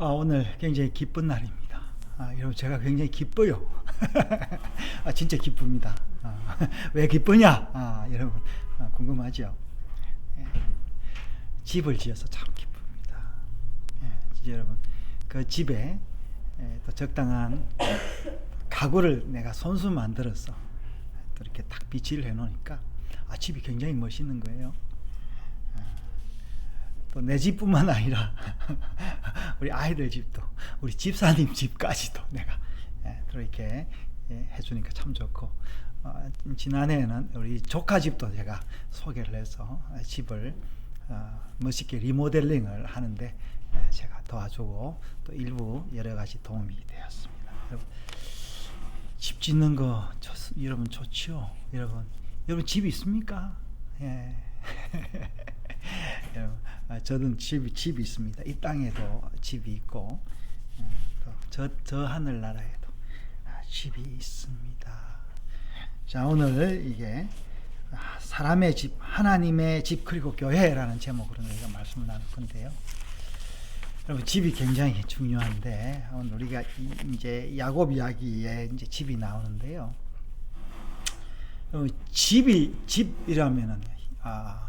아, 오늘 굉장히 기쁜 날입니다. 아, 여러분 제가 굉장히 기뻐요. 아, 진짜 기쁩니다. 아, 왜 기쁘냐? 아, 여러분 아, 궁금하죠? 예. 집을 지어서 참 기쁩니다. 예, 여러분 그 집에 예, 또 적당한 가구를 내가 손수 만들어서 또 이렇게 딱 비치를 해놓으니까 아, 집이 굉장히 멋있는 거예요. 또 내 집뿐만 아니라 우리 아이들 집도 우리 집사님 집까지도 내가 예, 또 이렇게 예, 해주니까 참 좋고 어, 지난해에는 우리 조카 집도 제가 소개를 해서 집을 어, 멋있게 리모델링을 하는데 예, 제가 도와주고 또 일부 여러 가지 도움이 되었습니다. 여러분, 집 짓는 거 좋, 여러분 좋지요, 여러분. 여러분 집 있습니까? 예. 저는 집이 집이 있습니다. 이 땅에도 집이 있고 저저 저 하늘나라에도 아, 집이 있습니다. 자 오늘 이게 아, 사람의 집, 하나님의 집 그리고 교회라는 제목으로 저희가 말씀을 나눌 건데요. 여러분 집이 굉장히 중요한데 오늘 우리가 이- 이제 야곱 이야기에 이제 집이 나오는데요. 집이 집이라면은 아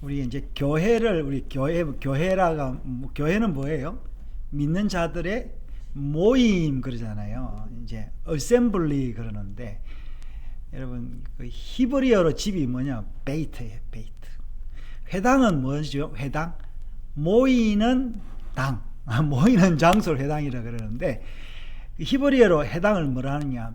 우리 이제 교회를 우리 교회 교회라가 뭐, 교회는 뭐예요? 믿는 자들의 모임 그러잖아요. 이제 어셈블리 그러는데 여러분 그 히브리어로 집이 뭐냐? 베이트예요. 베이트. 회당은 뭐죠? 회당 모이는 당 아, 모이는 장소를 회당이라 그러는데 그 히브리어로 회당을 뭐라 하느냐?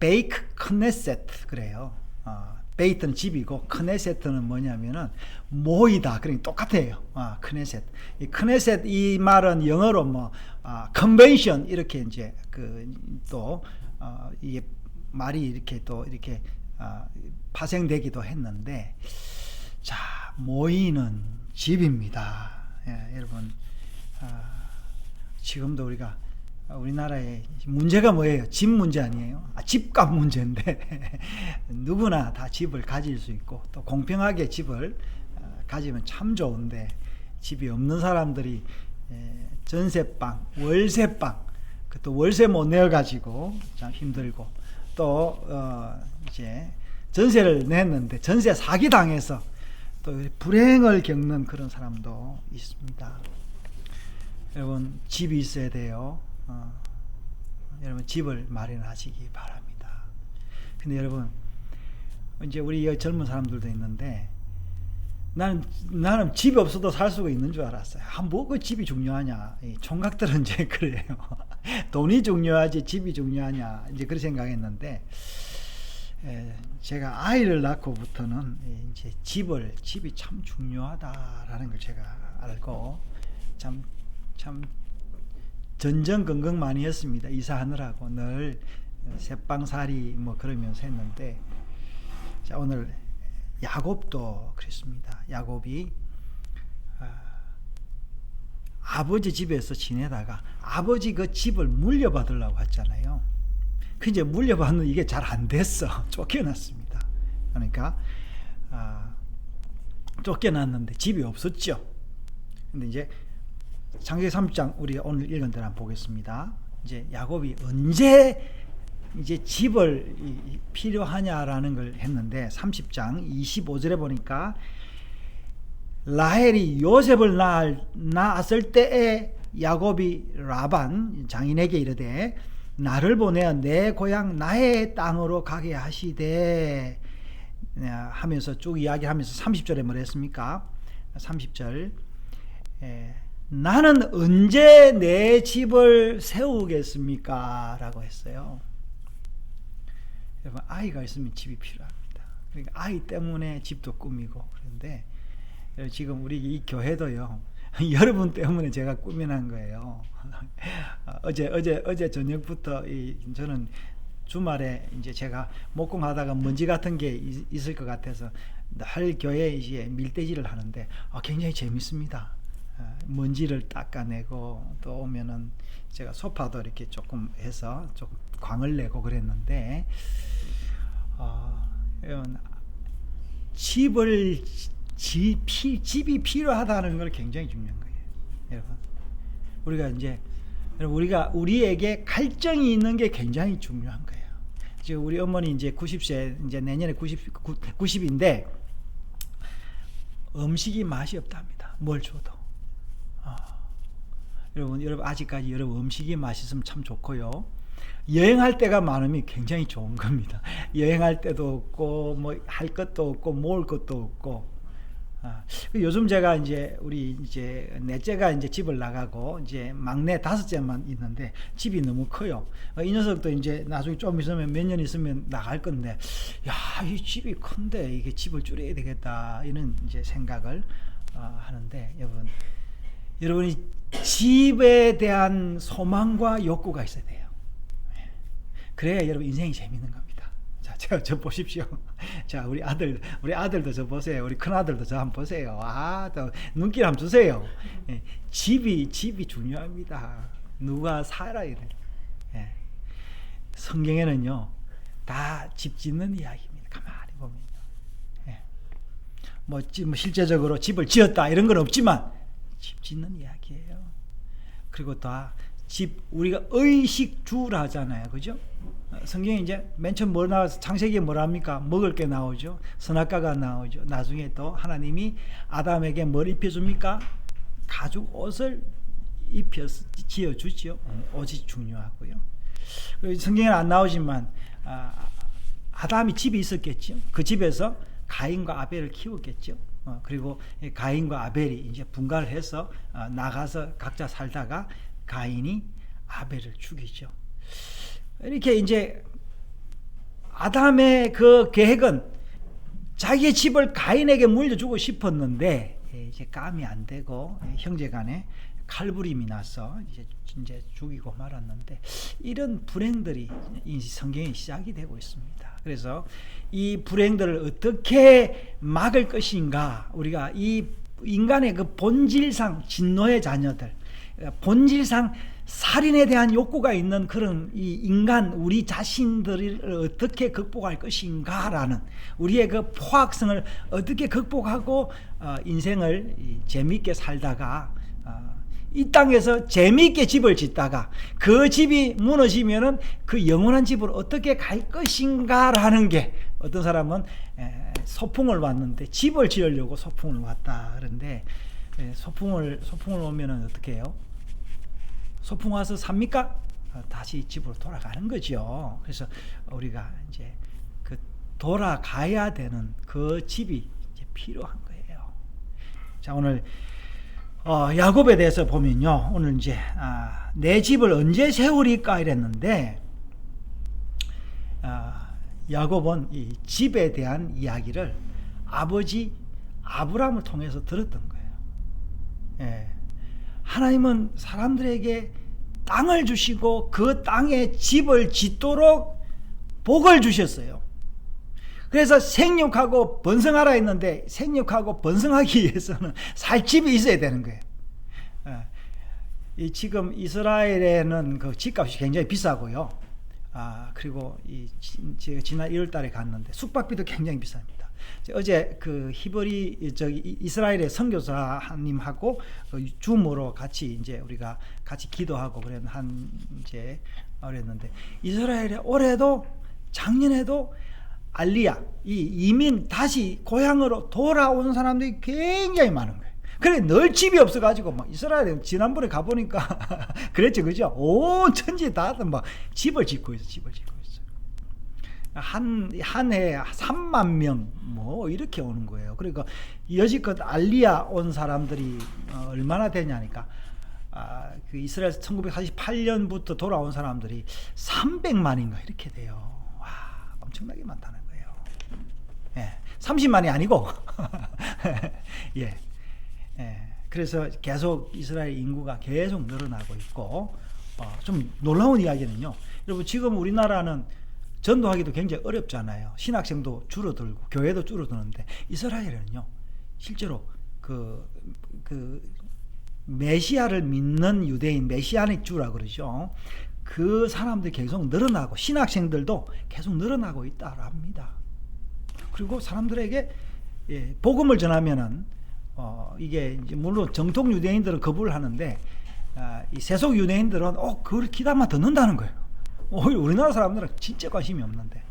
베이크 크네세트 그래요. 어, 베이트는 집이고 크네세트는 뭐냐면은 모이다. 그러니까 똑같아요. 아, 크네세트. 이 크네세트 이 말은 영어로 뭐 아, 컨벤션 이렇게 이제 그또 어, 이게 말이 이렇게 또 이렇게 아, 파생되기도 했는데 자 모이는 집입니다. 예, 여러분 아, 지금도 우리가 우리나라의 문제가 뭐예요? 집 문제 아니에요? 아, 집값 문제인데 누구나 다 집을 가질 수 있고 또 공평하게 집을 어, 가지면 참 좋은데 집이 없는 사람들이 에, 전세방, 월세방, 그또 월세 못 내어 가지고 참 힘들고 또 어, 이제 전세를 냈는데 전세 사기 당해서 또 불행을 겪는 그런 사람도 있습니다. 여러분 집이 있어야 돼요. 어, 여러분 집을 마련하시기 바랍니다. 근데 여러분 이제 우리 젊은 사람들도 있는데 나는 나는 집이 없어도 살 수가 있는 줄 알았어요. 아, 뭐그 집이 중요하냐? 이 총각들은 이제 그래요. 돈이 중요하지 집이 중요하냐? 이제 그렇게 생각했는데 에, 제가 아이를 낳고부터는 이제 집을 집이 참 중요하다라는 걸 제가 알고 참참 전전긍긍 많이 했습니다. 이사하느라고 늘 새빵살이 뭐 그러면서 했는데 자 오늘 야곱도 그랬습니다. 야곱이 아, 버지 집에서 지내다가 아버지 그 집을 물려받으려고 했잖아요. 그 이제 물려받는 이게 잘 안 됐어. 쫓겨났습니다. 그러니까 아, 쫓겨났는데 집이 없었죠. 근데 이제 창세기 3장 우리 오늘 읽은 대로 한번 보겠습니다. 이제 야곱이 언제 이제 집을 필요하냐라는 걸 했는데 30장 25절에 보니까 라헬이 요셉을 낳았을 때에 야곱이 라반 장인에게 이르되 나를 보내어 내 고향 나의 땅으로 가게 하시되 네, 하면서 쭉 이야기하면서 30절에 뭐라 했습니까? 30절 에, 나는 언제 내 집을 세우겠습니까? 라고 했어요. 여러분 아이가 있으면 집이 필요합니다. 그러니까 아이 때문에 집도 꾸미고 그런데 지금 우리 이 교회도요. 여러분 때문에 제가 꾸며난 거예요. 어제 어제 어제 저녁부터 이 저는 주말에 이제 제가 목공하다가 먼지 같은 게 있- 있을 것 같아서 늘 교회에 이제 밀대질을 하는데 아, 굉장히 재밌습니다. 아, 먼지를 닦아내고 또 오면은 제가 소파도 이렇게 조금 해서 조금 광을 내고 그랬는데 어, 집을 지, 피, 집이 필요하다는 걸 굉장히 중요한 거예요, 여러분. 우리가 이제 우리가 우리에게 갈증이 있는 게 굉장히 중요한 거예요. 지금 우리 어머니 이제 90세 이제 내년에 90 90인데 음식이 맛이 없답니다. 뭘 줘도. 아. 여러분 여러분 아직까지 여러분 음식이 맛있으면 참 좋고요. 여행할 때가 많으면 굉장히 좋은 겁니다. 여행할 때도 없고 뭐 할 것도 없고 먹을 것도 없고 아, 요즘 제가 이제 우리 이제 넷째가 이제 집을 나가고 이제 막내 다섯째만 있는데 집이 너무 커요. 어, 이 녀석도 이제 나중에 좀 있으면 몇 년 있으면 나갈 건데, 야, 이 집이 큰데 이게 집을 줄여야 되겠다 이런 이제 생각을 어, 하는데 여러분, 여러분이 집에 대한 소망과 욕구가 있어야 돼요. 그래야 여러분 인생이 재밌는 겁니다. 자, 저, 저 보십시오. 자, 우리 아들, 우리 아들도 저 보세요. 우리 큰 아들도 저 한번 보세요. 아, 또 눈길 한번 주세요. 예, 집이 집이 중요합니다. 누가 살아야 돼. 예. 성경에는요, 다 집 짓는 이야기입니다. 가만히 보면요. 예. 뭐, 지- 뭐 실제적으로 집을 지었다 이런 건 없지만 집 짓는 이야기예요. 그리고 다 집 우리가 의식주라 하잖아요. 그죠? 어, 성경에 이제 맨 처음 뭐 나와서 창세기에 뭐랍니까? 먹을 게 나오죠. 선악과가 나오죠. 나중에 또 하나님이 아담에게 뭘 입혀 줍니까? 가죽 옷을 입혀 지어 주죠. 옷이 중요하고요. 성경에는 안 나오지만 아, 아담이 집이 있었겠죠. 그 집에서 가인과 아벨을 키웠겠죠. 어, 그리고 이 가인과 아벨이 이제 분가를 해서 어, 나가서 각자 살다가 가인이 아벨을 죽이죠. 이렇게 이제 아담의 그 계획은 자기의 집을 가인에게 물려주고 싶었는데 예, 이제 감이 안 되고 예, 형제간에 칼부림이 나서 이제 이제 죽이고 말았는데 이런 불행들이 이 성경에 시작이 되고 있습니다. 그래서 이 불행들을 어떻게 막을 것인가 우리가 이 인간의 그 본질상 진노의 자녀들 본질상 살인에 대한 욕구가 있는 그런 이 인간 우리 자신들을 어떻게 극복할 것인가라는 우리의 그 포악성을 어떻게 극복하고 어, 인생을 이 재미있게 살다가 어, 이 땅에서 재미있게 집을 짓다가 그 집이 무너지면은 그 영원한 집으로 어떻게 갈 것인가라는 게 어떤 사람은 에, 소풍을 왔는데 집을 지으려고 소풍을 왔다 그런데 에, 소풍을 소풍을 오면은 어떻게 해요? 소풍 와서 삽니까? 어, 다시 집으로 돌아가는 거죠. 그래서 우리가 이제 그 돌아가야 되는 그 집이 이제 필요한 거예요. 자 오늘 어, 야곱에 대해서 보면요. 오늘 이제 아, 내 집을 언제 세우리까 이랬는데 아, 야곱은 이 집에 대한 이야기를 아버지 아브라함을 통해서 들었던 거예요. 예. 하나님은 사람들에게 땅을 주시고 그 땅에 집을 짓도록 복을 주셨어요. 그래서 생육하고 번성하라 했는데 생육하고 번성하기 위해서는 살 집이 있어야 되는 거예요. 예. 이 지금 이스라엘에는 그 집값이 굉장히 비싸고요. 아 그리고 이 지- 제가 지난 1월 달에 갔는데 숙박비도 굉장히 비쌉니다. 저 어제 그 히브리 저기 이- 이스라엘의 선교사님하고 그 줌으로 같이 이제 우리가 같이 기도하고 그랬 한 이제 그랬는데 이스라엘에 올해도 작년에도 알리야 이 이민 다시 고향으로 돌아온 사람들이 굉장히 많은 거예요. 그래 늘 집이 없어가지고 막 이스라엘에 지난번에 가보니까 그랬죠 그죠? 온 천지 다막 뭐 집을 짓고 있어 집을 짓고 있어. 한한 해 3만 명 뭐 이렇게 오는 거예요. 그러니까 여지껏 알리야 온 사람들이 어, 얼마나 되냐니까 아, 그 이스라엘 1948년부터 돌아온 사람들이 300만인가 이렇게 돼요. 와 엄청나게 많다는 거 예요. 예, 30만이 아니고 예. 예, 그래서 계속 이스라엘 인구가 계속 늘어나고 있고 어, 좀 놀라운 이야기는요. 여러분 지금 우리나라는 전도하기도 굉장히 어렵잖아요. 신학생도 줄어들고 교회도 줄어드는데 이스라엘은요. 실제로 그, 그 메시아를 믿는 유대인 메시아닉 주라 그러죠. 그 사람들이 계속 늘어나고 신학생들도 계속 늘어나고 있다고 합니다. 그리고 사람들에게 예, 복음을 전하면은 어, 이게 물론 정통 유대인들은 거부를 하는데 아, 이 세속 유대인들은 어 그걸 기다만 듣는다는 거예요. 오히려 우리나라 사람들은 진짜 관심이 없는데.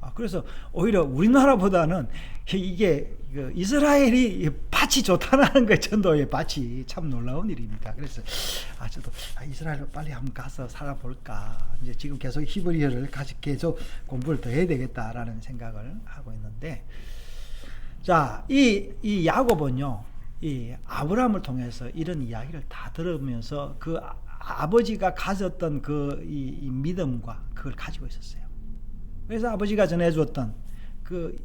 아, 그래서 오히려 우리나라보다는 이게 그 이스라엘이 밭이 좋다는 거 전도의 밭이 참 놀라운 일입니다. 그래서 아 저도 아, 이스라엘로 빨리 한번 가서 살아볼까. 이제 지금 계속 히브리어를 계속 공부를 더 해야 되겠다라는 생각을 하고 있는데 자, 이, 이 야곱은요, 이 아브라함을 통해서 이런 이야기를 다 들으면서 그 아- 아버지가 가졌던 그 이, 이 믿음과 그걸 가지고 있었어요. 그래서 아버지가 전해줬던 그,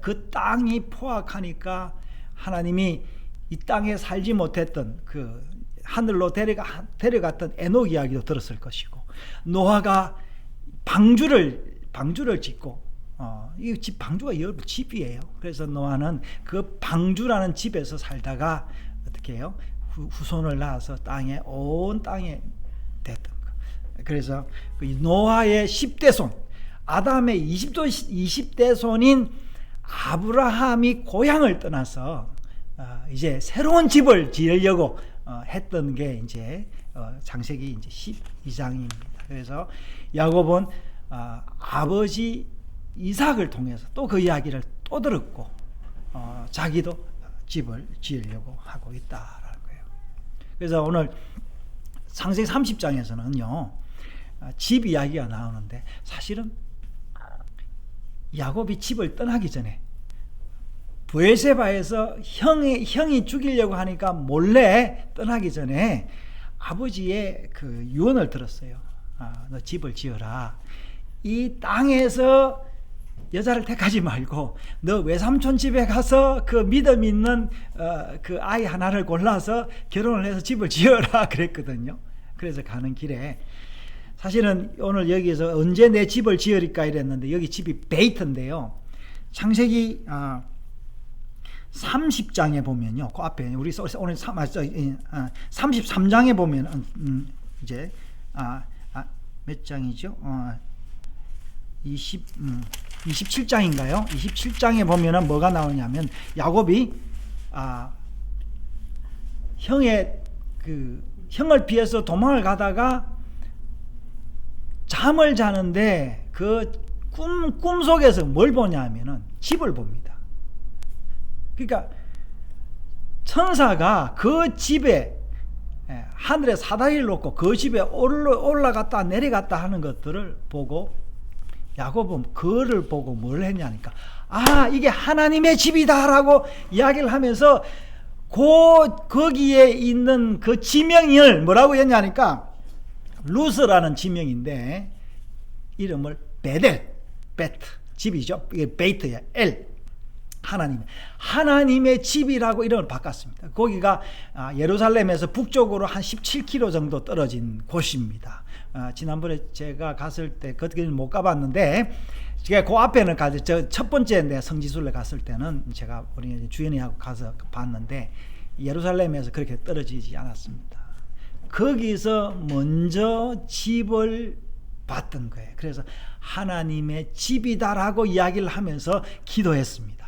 그 땅이 포악하니까 하나님이 이 땅에 살지 못했던 그 하늘로 데려가, 데려갔던 에녹 이야기도 들었을 것이고 노아가 방주를 방주를 짓고 어, 이집 방주가 여 집이에요. 그래서 노아는 그 방주라는 집에서 살다가 어떻게 해요? 후, 후손을 낳아서 땅에 온 땅에 됐던 거. 그래서 그 노아의 10대 손, 아담의 20도 20대 손인 아브라함이 고향을 떠나서 어, 이제 새로운 집을 지으려고 어, 했던 게 이제 어, 장세기 이제 12장입니다. 그래서 야곱은 어, 아버지 이삭을 통해서 또 그 이야기를 또 들었고 어, 자기도 집을 지으려고 하고 있다라는 거예요. 그래서 오늘 상세 30장에서는요 어, 집 이야기가 나오는데 사실은 야곱이 집을 떠나기 전에 부에세바에서 형이 형이 죽이려고 하니까 몰래 떠나기 전에 아버지의 그 유언을 들었어요. 아, 너 집을 지어라. 이 땅에서 여자를 택하지 말고 너 외삼촌 집에 가서 그 믿음 있는 어, 그 아이 하나를 골라서 결혼을 해서 집을 지어라 그랬거든요. 그래서 가는 길에 사실은 오늘 여기서 언제 내 집을 지으리까 이랬는데 여기 집이 베이트인데요. 창세기 아, 30장에 보면요. 그 앞에 우리 써- 오늘 삼- 아, 저, 이, 아, 33장에 보면 음, 음, 이제 아, 아, 몇 장이죠? 어, 20 음, 27장인가요? 27장에 보면은 뭐가 나오냐면 야곱이 아, 형의 그 형을 피해서 도망을 가다가 잠을 자는데 그 꿈, 꿈 속에서 뭘 보냐면은 집을 봅니다. 그러니까 천사가 그 집에 예, 하늘에 사다리를 놓고 그 집에 올라, 올라갔다 내려갔다 하는 것들을 보고 야곱은 그를 보고 뭘 했냐니까 아 이게 하나님의 집이다라고 이야기를 하면서 그 거기에 있는 그 지명을 뭐라고 했냐니까 루스라는 지명인데 이름을 베델 베트 집이죠 이게 베이트야 엘 하나님 하나님의 집이라고 이름을 바꿨습니다. 거기가 아, 예루살렘에서 북쪽으로 한 17km 정도 떨어진 곳입니다. 아, 지난번에 제가 갔을 때 그길을 못 가봤는데 제가 그 앞에는 가서 저첫 번째 내 성지순례 갔을 때는 제가 우리 주연이하고 가서 봤는데 예루살렘에서 그렇게 떨어지지 않았습니다. 거기서 먼저 집을 봤던 거예요. 그래서 하나님의 집이다라고 이야기를 하면서 기도했습니다.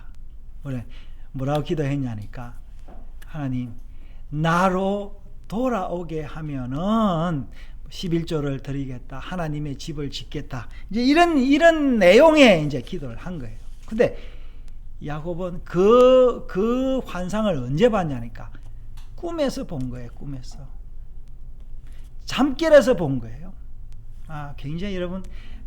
뭐라고 기도했냐니까 하나님 나로 돌아오게 하면은 11조를 드리겠다. 하나님의 집을 짓겠다. 이제 이런 이런 내용의 이제 기도를 한 거예요. 근데 야곱은 그, 그 환상을 언제 봤냐니까 꿈에서 본 거예요. 꿈에서. 잠결에서 본 거예요. 아, 굉장히 여러분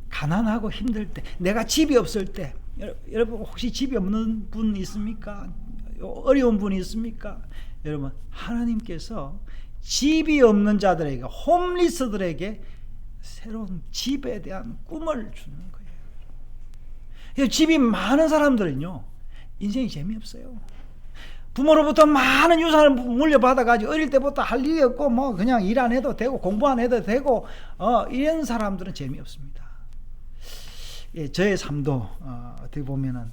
가난하고 힘들 때, 내가 집이 없을 때, 여러- 여러분 혹시 집이 없는 분 있습니까? 어려운 분이 있습니까? 여러분 하나님께서 집이 없는 자들에게 홈리스들에게 새로운 집에 대한 꿈을 주는 거예요. 집이 많은 사람들은요 인생이 재미없어요. 부모로부터 많은 유산을 물려받아가지고 어릴 때부터 할 일이 없고 뭐 그냥 일 안 해도 되고 공부 안 해도 되고 어, 이런 사람들은 재미없습니다. 예, 저의 삶도 어, 어떻게 보면은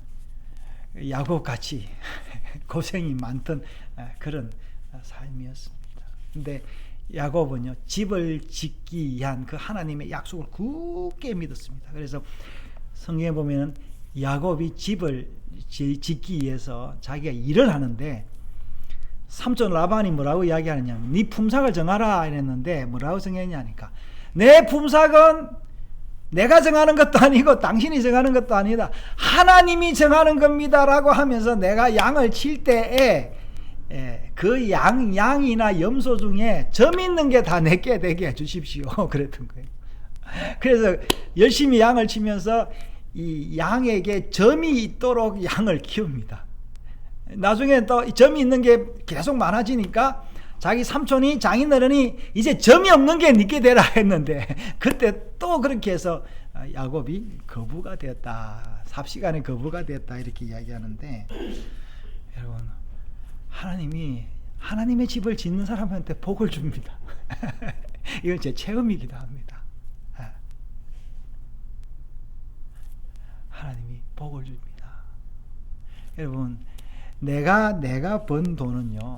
야곱 같이 고생이 많던 어, 그런 어, 삶이었습니다. 근데 야곱은요 집을 짓기 위한 그 하나님의 약속을 굳게 믿었습니다. 그래서 성경에 보면은 야곱이 집을 지- 짓기 위해서 자기가 일을 하는데 삼촌 라반이 뭐라고 이야기하느냐면 네 품삯을 정하라 이랬는데 뭐라고 정했냐니까 내 품삯은 내가 정하는 것도 아니고 당신이 정하는 것도 아니다. 하나님이 정하는 겁니다라고 하면서 내가 양을 칠 때에 그 양, 양이나 염소 중에 점 있는 게 다 내게 되게 해 주십시오. 그랬던 거예요. 그래서 열심히 양을 치면서 이 양에게 점이 있도록 양을 키웁니다. 나중에 또 점이 있는 게 계속 많아지니까 자기 삼촌이 장인어른이 이제 점이 없는 게 니께 되라 했는데 그때 또 그렇게 해서 야곱이 거부가 되었다. 삽시간에 거부가 되었다 이렇게 이야기하는데 여러분 하나님이 하나님의 집을 짓는 사람한테 복을 줍니다. 이건 제 체험이기도 합니다. 하나님이 복을 줍니다. 여러분 내가 내가 번 돈은요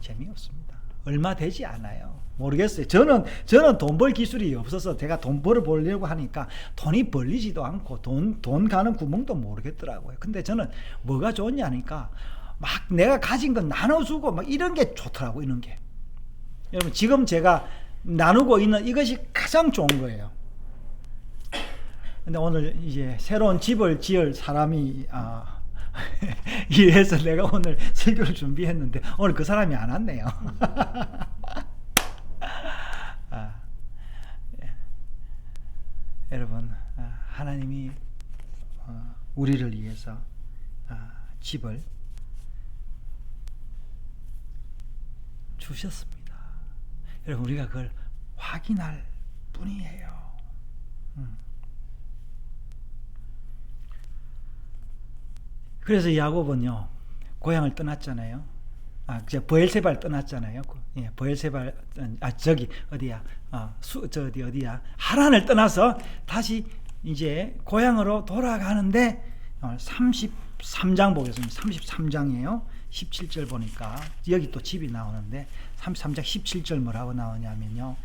재미없습니다. 얼마 되지 않아요. 모르겠어요. 저는 저는 돈 벌 기술이 없어서 제가 돈 벌어 보려고 하니까 돈이 벌리지도 않고 돈 돈 가는 구멍도 모르겠더라고요. 근데 저는 뭐가 좋냐니까 막 내가 가진 건 나눠주고 막 이런 게 좋더라고 이런 게. 여러분 지금 제가 나누고 있는 이것이 가장 좋은 거예요. 근데 오늘 이제 새로운 집을 지을 사람이 아 이래서 내가 오늘 설교를 준비했는데 오늘 그 사람이 안 왔네요. 아, 예. 여러분 아, 하나님이 어, 우리를 위해서 아, 집을 주셨습니다. 여러분 우리가 그걸 확인할 뿐이에요. 음. 그래서 야곱은요 고향을 떠났잖아요. 아, 저 버엘세발 떠났잖아요. 예, 버엘세발 아 저기 어디야? 아, 수, 저 어디 어디야? 하란을 떠나서 다시 이제 고향으로 돌아가는데 33장 보겠습니다. 33장이에요. 17절 보니까 여기 또 집이 나오는데 33장 17절 뭐라고 나오냐면요.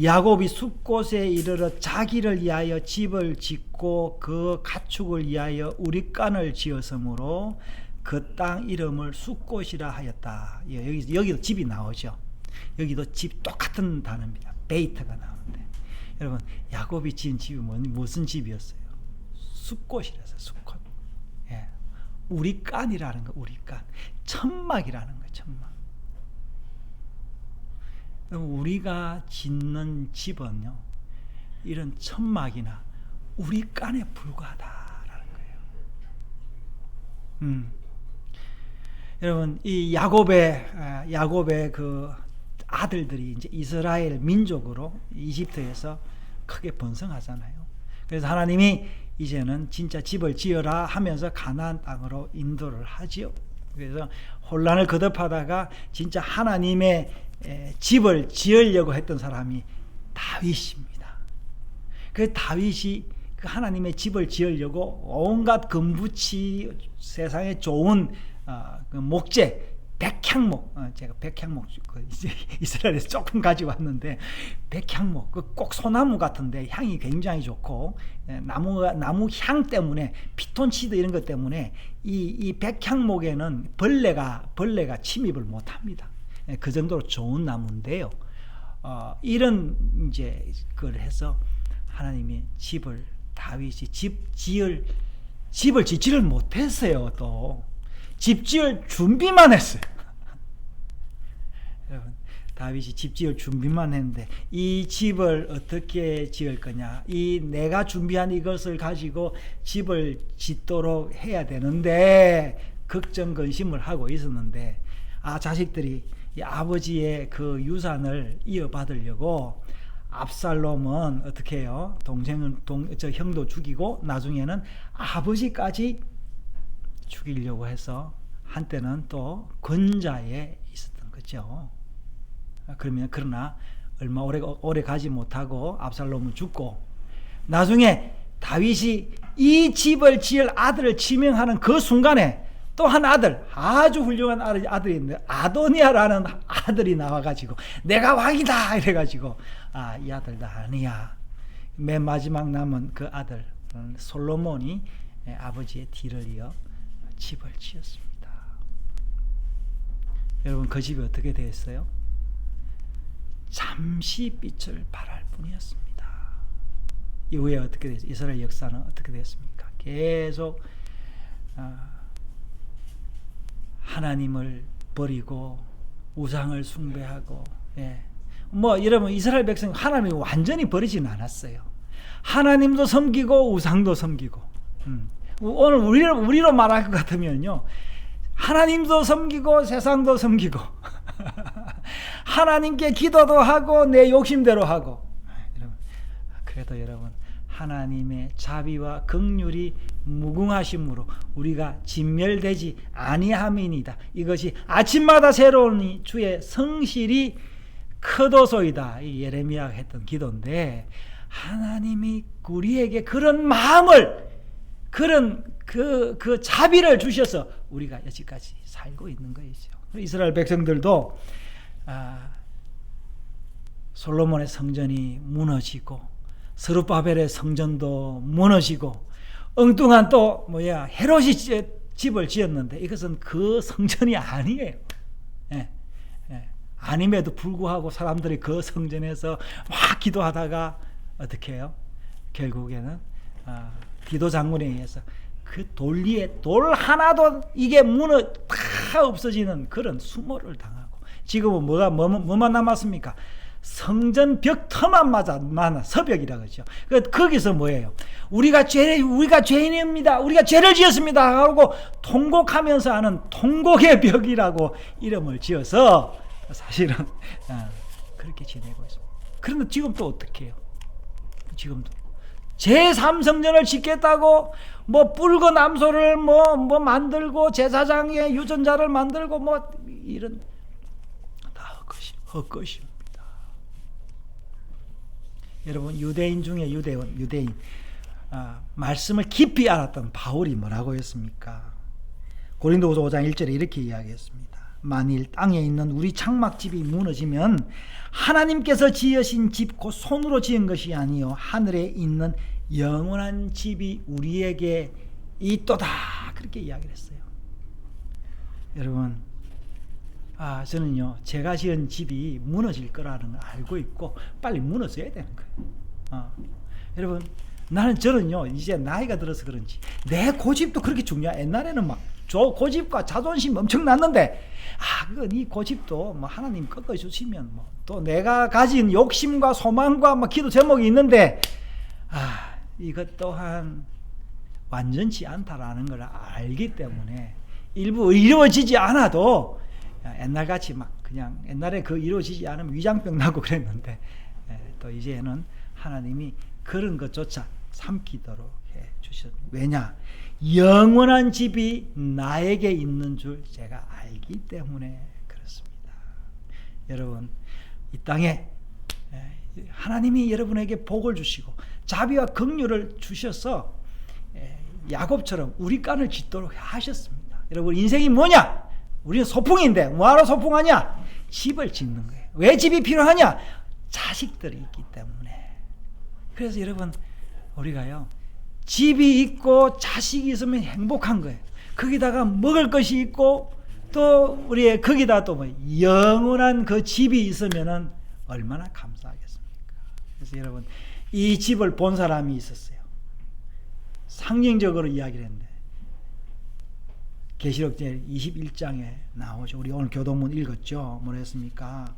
야곱이 숲곳에 이르러 자기를 위하여 집을 짓고 그 가축을 위하여 우리간을 지었으므로 그 땅 이름을 숲곳이라 하였다. 예, 여기 여기도 집이 나오죠. 여기도 집 똑같은 단어입니다. 베이트가 나오는데 여러분 야곱이 지은 집이 무슨 집이었어요? 숲곳이라서 숲곳. 예, 우리간이라는 거, 우리간, 천막이라는 거, 천막. 우리가 짓는 집은요, 이런 천막이나 우리 깐에 불과하다라는 거예요. 음. 여러분, 이 야곱의, 야곱의 그 아들들이 이제 이스라엘 민족으로 이집트에서 크게 번성하잖아요. 그래서 하나님이 이제는 진짜 집을 지어라 하면서 가나안 땅으로 인도를 하지요. 그래서 혼란을 거듭하다가 진짜 하나님의 집을 지으려고 했던 사람이 다윗입니다. 그 다윗이 그 하나님의 집을 지으려고 온갖 금부치 세상에 좋은 어, 그 목재 백향목 어, 제가 백향목 그 이스라엘에서 조금 가지고 왔는데 백향목 그 꼭 소나무 같은데 향이 굉장히 좋고 나무 나무 향 때문에 피톤치드 이런 것 때문에 이, 이 백향목에는 벌레가 벌레가 침입을 못합니다. 예, 그 정도로 좋은 나무인데요. 어, 이런 이제 그걸 해서 하나님이 집을 다윗이 집 지을 집을 짓지를 못했어요. 또 집 지을 준비만 했어요. 여러분 다윗이 집 지을 준비만 했는데 이 집을 어떻게 지을 거냐? 이 내가 준비한 이것을 가지고 집을 짓도록 해야 되는데 걱정 근심을 하고 있었는데 아 자식들이 아버지의 그 유산을 이어받으려고 압살롬은 어떻게 해요? 동생은 동, 저 형도 죽이고 나중에는 아버지까지 죽이려고 해서 한때는 또 권자에 있었던 거죠. 그러면 그러나 얼마 오래 오래 가지 못하고 압살롬은 죽고 나중에 다윗이 이 집을 지을 아들을 지명하는 그 순간에 또 한 아들, 아주 훌륭한 아들이 있는데 아도니아라는 아들이 나와가지고 내가 왕이다 이래가지고 아 이 아들 다 아니야. 맨 마지막 남은 그 아들 음, 솔로몬이 아버지의 뒤를 이어 집을 지었습니다. 여러분 그 집이 어떻게 되었어요? 잠시 빛을 발할 뿐이었습니다. 이후에 어떻게 됐어요? 이스라엘 역사는 어떻게 됐습니까? 계속 어, 하나님을 버리고 우상을 숭배하고 예. 뭐 여러분 이스라엘 백성 하나님을 완전히 버리지는 않았어요. 하나님도 섬기고 우상도 섬기고. 음. 오늘 우리로 우리로 말할 것 같으면요. 하나님도 섬기고 세상도 섬기고 하나님께 기도도 하고 내 욕심대로 하고 여러분 그래도 여러분 하나님의 자비와 긍휼이 무궁하심으로 우리가 진멸되지 아니함이니다. 이것이 아침마다 새로운 주의 성실이 크도소이다. 이 예레미야가 했던 기도인데 하나님이 우리에게 그런 마음을 그런 그, 그 자비를 주셔서 우리가 여지까지 살고 있는 것이죠. 이스라엘 백성들도 아, 솔로몬의 성전이 무너지고 스룹바벨의 성전도 무너지고 엉뚱한 또 뭐야 헤롯이 집을 지었는데 이것은 그 성전이 아니에요. 예, 예. 아님에도 불구하고 사람들이 그 성전에서 막 기도하다가 어떻게 해요? 결국에는 아, 디도 장군에 의해서 그 돌리에 돌 하나도 이게 무너 다 없어지는 그런 수모를 당하고 지금은 뭐가 뭐, 뭐만 남았습니까? 성전 벽 터만 맞아 만나 서벽이라 그러죠. 그 거기서 뭐예요? 우리가 죄 우리가 죄인입니다. 우리가 죄를 지었습니다. 하고 통곡하면서 하는 통곡의 벽이라고 이름을 지어서 사실은 어, 그렇게 지내고 있습니다. 그런데 지금 또 어떻게 해요? 지금도 제3성전을 짓겠다고 뭐 붉은 암소를 뭐, 뭐 만들고 제사장의 유전자를 만들고 뭐 이런 다 헛것이, 헛것입니다. 여러분 유대인 중에 유대원, 유대인 아, 말씀을 깊이 알았던 바울이 뭐라고 했습니까? 고린도후서 5장 1절에 이렇게 이야기했습니다. 만일 땅에 있는 우리 장막집이 무너지면 하나님께서 지으신 집 곧 손으로 지은 것이 아니요 하늘에 있는 영원한 집이 우리에게 있도다 그렇게 이야기를 했어요. 여러분 아 저는요 제가 지은 집이 무너질 거라는 걸 알고 있고 빨리 무너져야 되는 거예요. 어. 여러분 나는 저는요 이제 나이가 들어서 그런지 내 고집도 그렇게 중요해. 옛날에는 막 저 고집과 자존심 엄청 났는데 아 그건 이 고집도 뭐 하나님 꺾어 주시면 뭐 또 내가 가진 욕심과 소망과 뭐 기도 제목이 있는데 아 이것 또한 완전치 않다라는 걸 알기 때문에 일부 이루어지지 않아도 옛날 같이 막 그냥 옛날에 그 이루어지지 않으면 위장병 나고 그랬는데 예, 또 이제는 하나님이 그런 것조차 삼키도록 해 주셨습니다. 왜냐? 영원한 집이 나에게 있는 줄 제가 알기 때문에 그렇습니다. 여러분, 이 땅에 예, 하나님이 여러분에게 복을 주시고 자비와 긍휼을 주셔서 예, 야곱처럼 우리 간을 짓도록 하셨습니다. 여러분 인생이 뭐냐? 우리는 소풍인데 뭐하러 소풍하냐? 집을 짓는 거예요. 왜 집이 필요하냐? 자식들이 있기 때문에. 그래서 여러분 우리가요 집이 있고 자식이 있으면 행복한 거예요. 거기다가 먹을 것이 있고 또 우리의 거기다 또 뭐 영원한 그 집이 있으면은 얼마나 감사하겠습니까? 그래서 여러분 이 집을 본 사람이 있었어요. 상징적으로 이야기를 했는데 계시록 21장에 나오죠. 우리 오늘 교동문 읽었죠. 뭐랬습니까?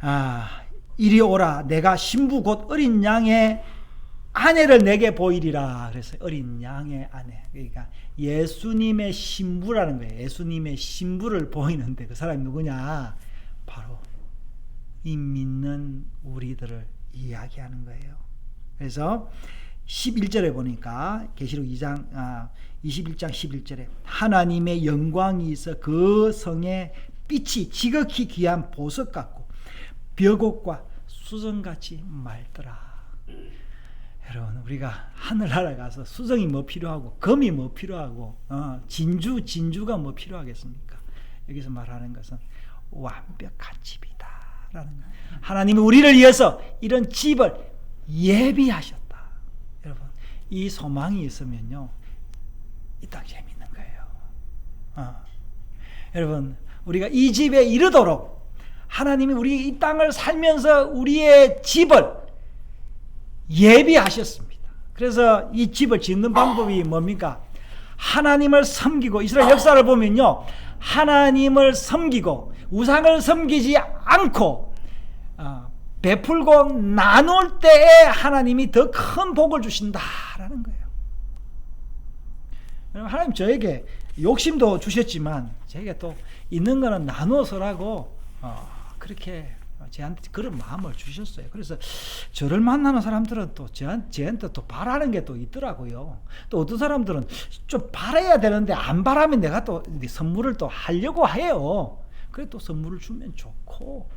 아, 이리 오라. 내가 신부 곧 어린 양의 아내를 내게 보이리라. 그래서 어린 양의 아내. 그러니까 예수님의 신부라는 거예요. 예수님의 신부를 보이는데 그 사람이 누구냐? 바로 이 믿는 우리들을 이야기하는 거예요. 그래서 11절에 보니까 계시록 2장 아, 21장 11절에 하나님의 영광이 있어 그 성의 빛이 지극히 귀한 보석 같고 벽옥과 수정같이 맑더라. 여러분 우리가 하늘나라 가서 수정이 뭐 필요하고 금이 뭐 필요하고 어, 진주 진주가 뭐 필요하겠습니까? 여기서 말하는 것은 완벽한 집이다라는 하나님이 우리를 위해서 이런 집을 예비하셨다. 이 소망이 있으면요 이 땅 재밌는 거예요. 어. 여러분 우리가 이 집에 이르도록 하나님이 우리 이 땅을 살면서 우리의 집을 예비하셨습니다. 그래서 이 집을 짓는 방법이 뭡니까? 하나님을 섬기고 이스라엘 역사를 보면요. 하나님을 섬기고 우상을 섬기지 않고 어, 베풀고 나눌 때에 하나님이 더 큰 복을 주신다라는 거예요. 하나님 저에게 욕심도 주셨지만 저에게 또 있는 거는 나누어서라고 어, 그렇게 저한테 그런 마음을 주셨어요. 그래서 저를 만나는 사람들은 또 저한, 저한테 또 바라는 게 또 있더라고요. 또 어떤 사람들은 좀 바라야 되는데 안 바라면 내가 또 선물을 또 하려고 해요. 그래 또 선물을 주면 좋고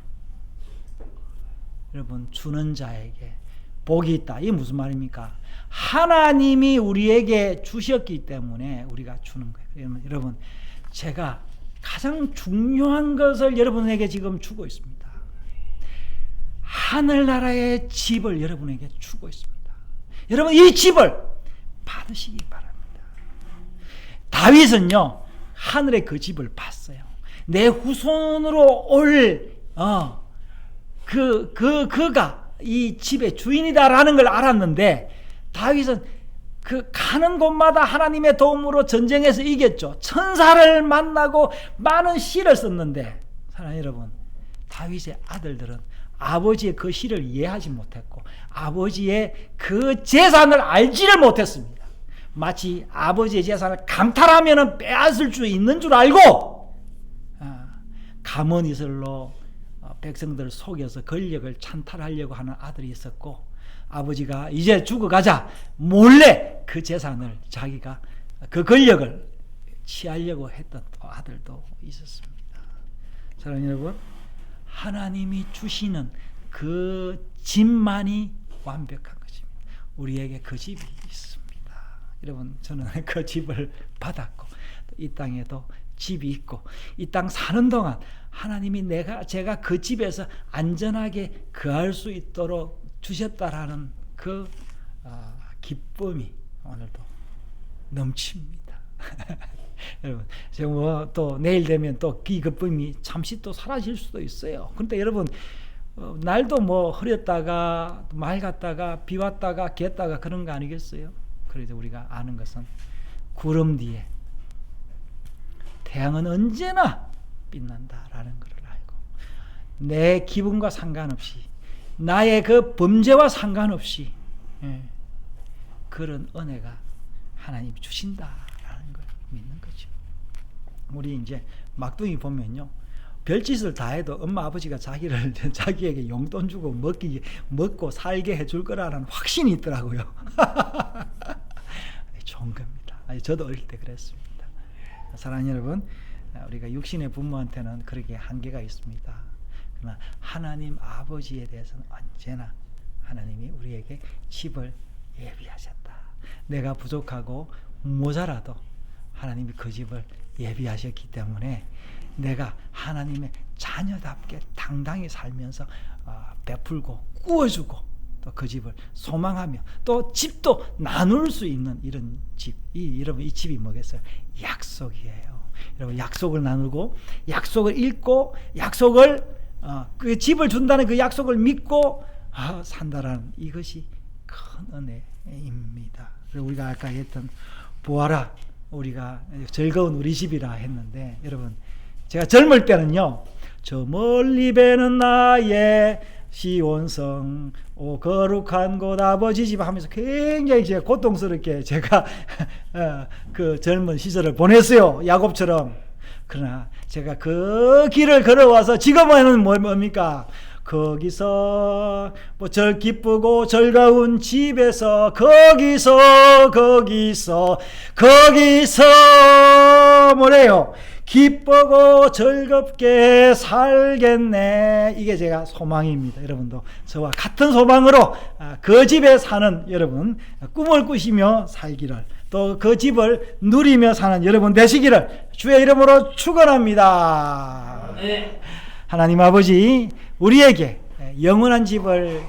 여러분 주는 자에게 복이 있다. 이게 무슨 말입니까? 하나님이 우리에게 주셨기 때문에 우리가 주는 거예요. 여러분, 제가 가장 중요한 것을 여러분에게 지금 주고 있습니다. 하늘나라의 집을 여러분에게 주고 있습니다. 여러분 이 집을 받으시기 바랍니다. 다윗은요 하늘의 그 집을 봤어요. 내 후손으로 올 어, 그, 그, 그가 이 집의 주인이다라는 걸 알았는데, 다윗은 그 가는 곳마다 하나님의 도움으로 전쟁에서 이겼죠. 천사를 만나고 많은 시를 썼는데, 사랑 여러분, 다윗의 아들들은 아버지의 그 시를 이해하지 못했고, 아버지의 그 재산을 알지를 못했습니다. 마치 아버지의 재산을 감탈하면 빼앗을 수 있는 줄 알고, 아, 가문이슬로 어, 백성들을 속여서 권력을 찬탈하려고 하는 아들이 있었고 아버지가 이제 죽어가자 몰래 그 재산을 자기가 그 권력을 취하려고 했던 또 아들도 있었습니다. 사랑하는 여러분, 하나님이 주시는 그 집만이 완벽한 것입니다. 우리에게 그 집이 있습니다. 여러분, 저는 그 집을 받았고 이 땅에도 집이 있고 이 땅 사는 동안 하나님이 내가 제가 그 집에서 안전하게 거할 수 있도록 주셨다라는 그 어, 기쁨이 오늘도 넘칩니다. 여러분, 제가 뭐 또 내일 되면 또그 기쁨이 잠시 또 사라질 수도 있어요. 그런데 여러분 어, 날도 뭐 흐렸다가 맑았다가 비 왔다가 겠다가 그런 거 아니겠어요? 그래도 우리가 아는 것은 구름 뒤에 태양은 언제나 빛난다라는 것을 알고 내 기분과 상관없이 나의 그 범죄와 상관없이 예, 그런 은혜가 하나님이 주신다라는 걸 믿는 거죠. 우리 이제 막둥이 보면요. 별짓을 다 해도 엄마 아버지가 자기를 자기에게 용돈 주고 먹기 먹고 살게 해줄 거라는 확신이 있더라고요. 좋은 겁니다. 저도 어릴 때 그랬습니다. 사랑하는 여러분, 우리가 육신의 부모한테는 그렇게 한계가 있습니다. 그러나 하나님 아버지에 대해서는 언제나 하나님이 우리에게 집을 예비하셨다. 내가 부족하고 모자라도 하나님이 그 집을 예비하셨기 때문에 내가 하나님의 자녀답게 당당히 살면서 어, 베풀고 꾸어주고 또 그 집을 소망하며 또 집도 나눌 수 있는 이런 집. 이 여러분 이 집이 뭐겠어요? 약속이에요. 여러분 약속을 나누고 약속을 읽고 약속을 어, 그 집을 준다는 그 약속을 믿고 어, 산다라는 이것이 큰 은혜입니다. 우리가 아까 했던 보아라 우리가 즐거운 우리 집이라 했는데 여러분 제가 젊을 때는요 저 멀리 배는 나의 시온성 오 거룩한 곳 아버지 집 하면서 굉장히 제가 고통스럽게 제가 어, 그 젊은 시절을 보냈어요 야곱처럼. 그러나 제가 그 길을 걸어와서 지금은 뭐- 뭡니까? 거기서 뭐 절 기쁘고 즐거운 집에서 거기서 거기서 거기서 뭐래요 기쁘고 즐겁게 살겠네. 이게 제가 소망입니다 여러분도. 저와 같은 소망으로 아, 그 집에 사는 여러분 꿈을 꾸시며 살기를 또 그 집을 누리며 사는 여러분 되시기를 주의 이름으로 축원합니다. 하나님 아버지 우리에게 영원한 집을